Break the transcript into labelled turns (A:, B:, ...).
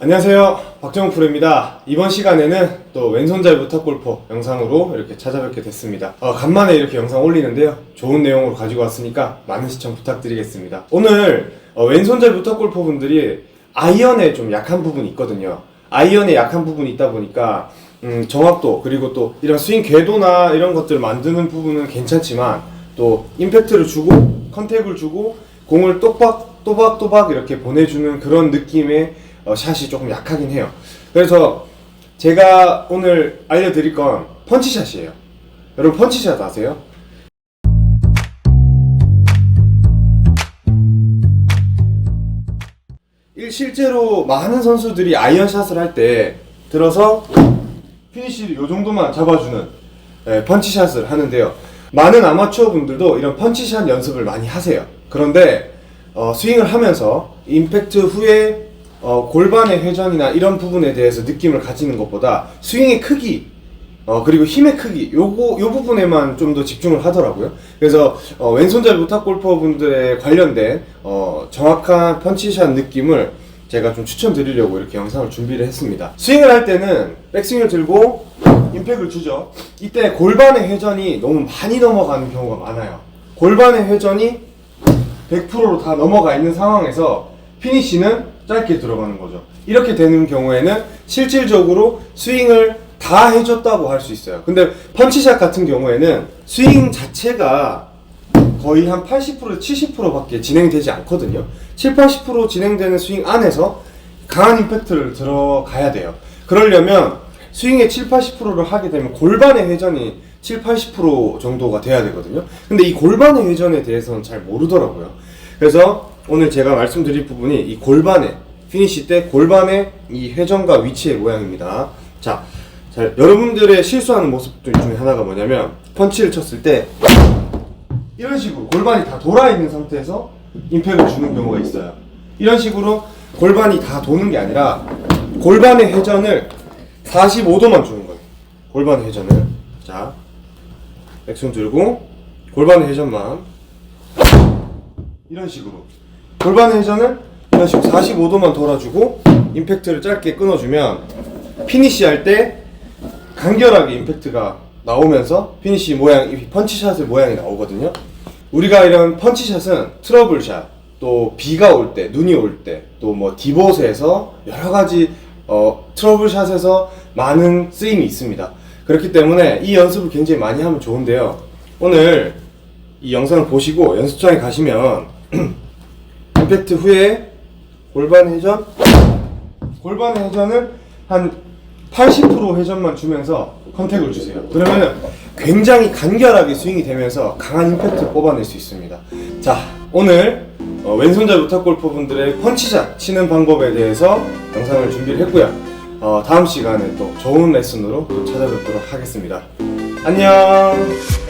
A: 안녕하세요. 박정우 프로입니다. 이번 시간에는 또 왼손잡이 부탁 골퍼 영상으로 이렇게 찾아뵙게 됐습니다. 어, 간만에 이렇게 영상 올리는데요. 좋은 내용으로 가지고 왔으니까 많은 시청 부탁드리겠습니다. 오늘 어, 왼손잡이 부탁 골퍼 분들이 아이언에 좀 약한 부분이 있거든요. 아이언에 약한 부분이 있다 보니까 음, 정확도 그리고 또 이런 스윙 궤도나 이런 것들 만드는 부분은 괜찮지만 또 임팩트를 주고 컨택을 주고 공을 똑박 또박 또박 이렇게 보내주는 그런 느낌의 어, 샷이 조금 약하긴 해요. 그래서 제가 오늘 알려드릴 건 펀치샷이에요. 여러분 펀치샷 아세요? 일- 실제로 많은 선수들이 아이언샷을 할 때 들어서 피니쉬를 요 정도만 잡아주는 예, 펀치샷을 하는데요. 많은 아마추어 분들도 이런 펀치샷 연습을 많이 하세요. 그런데 어, 스윙을 하면서 임팩트 후에 어, 골반의 회전이나 이런 부분에 대해서 느낌을 가지는 것보다 스윙의 크기 어, 그리고 힘의 크기 요거 요 부분에만 좀 더 집중을 하더라고요. 그래서 어, 왼손잡이 우탁 골퍼 분들에 관련된 어, 정확한 펀치샷 느낌을 제가 좀 추천드리려고 이렇게 영상을 준비를 했습니다. 스윙을 할 때는 백스윙을 들고 임팩을 주죠. 이때 골반의 회전이 너무 많이 넘어가는 경우가 많아요. 골반의 회전이 100%로 다 넘어가 있는 상황에서 피니쉬는 짧게 들어가는 거죠. 이렇게 되는 경우에는 실질적으로 스윙을 다 해줬다고 할 수 있어요. 근데 펀치샷 같은 경우에는 스윙 자체가 거의 한 80% 70%밖에 진행되지 않거든요. 7, 80% 진행되는 스윙 안에서 강한 임팩트를 들어가야 돼요. 그러려면 스윙의 7, 80%를 하게 되면 골반의 회전이 7, 80% 정도가 돼야 되거든요. 근데 이 골반의 회전에 대해서는 잘 모르더라고요. 그래서 오늘 제가 말씀드릴 부분이 이 골반의 피니시 때 골반의 이 회전과 위치의 모양입니다. 자, 자 여러분들의 실수하는 모습들 중에 하나가 뭐냐면 펀치를 쳤을 때 이런 식으로 골반이 다 돌아 있는 상태에서 임팩을 주는 경우가 있어요. 이런 식으로 골반이 다 도는 게 아니라 골반의 회전을 45도만 주는 거예요. 골반 회전을. 자, 백손 들고 골반 회전만 이런 식으로 골반 회전을 이런 식으로 45도만 돌아주고 임팩트를 짧게 끊어주면 피니시 할 때 간결하게 임팩트가 나오면서 피니시 모양, 이 펀치샷의 모양이 나오거든요. 우리가 이런 펀치샷은 트러블샷, 또 비가 올 때, 눈이 올 때, 또 뭐 디봇에서 여러 가지 어, 트러블샷에서 많은 쓰임이 있습니다. 그렇기 때문에 이 연습을 굉장히 많이 하면 좋은데요. 오늘 이 영상을 보시고 연습장에 가시면 임팩트 후에 골반 회전, 골반 회전을 한 80% 회전만 주면서 컨택을 주세요. 그러면 굉장히 간결하게 스윙이 되면서 강한 임팩트 뽑아낼 수 있습니다. 자, 오늘 어, 왼손잡이 우탁 골퍼 분들의 펀치샷 치는 방법에 대해서 영상을 준비를 했고요. 어, 다음 시간에 또 좋은 레슨으로 또 찾아뵙도록 하겠습니다. 안녕!